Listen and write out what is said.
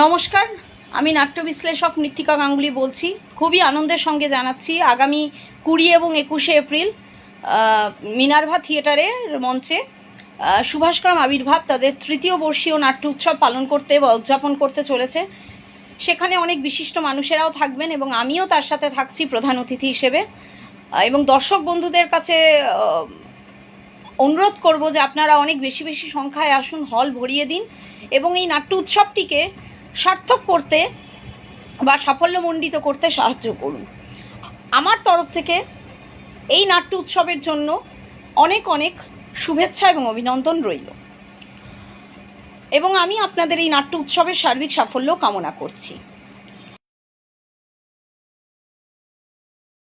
নমস্কার, আমি নাট্য বিশ্লেষক মৃত্তিকা গাঙ্গুলি বলছি। খুবই আনন্দের সঙ্গে জানাচ্ছি আগামী কুড়ি এবং একুশে এপ্রিল মিনার্ভা থিয়েটারের মঞ্চে। সুভাষগ্রাম আবির্ভাব তাদের তৃতীয় বর্ষীয় নাট্য উৎসব পালন করতে বা উদযাপন করতে চলেছে। সেখানে অনেক বিশিষ্ট মানুষেরাও থাকবেন এবং আমিও তার সাথে থাকছি প্রধান অতিথি হিসেবে। এবং দর্শক বন্ধুদের কাছে অনুরোধ করব যে আপনারা অনেক বেশি বেশি সংখ্যায় আসুন, হল ভরিয়ে দিন। এবং এই নাট্য উৎসবটিকে সার্থক করতে বা সাফল্যমণ্ডিত করতে সাহায্য করুন। আমার তরফ থেকে এই নাট্য উৎসবের জন্য অনেক অনেক শুভেচ্ছা এবং অভিনন্দন রইল। এবং আমি আপনাদের এই নাট্য উৎসবের সার্বিক সাফল্য কামনা করছি।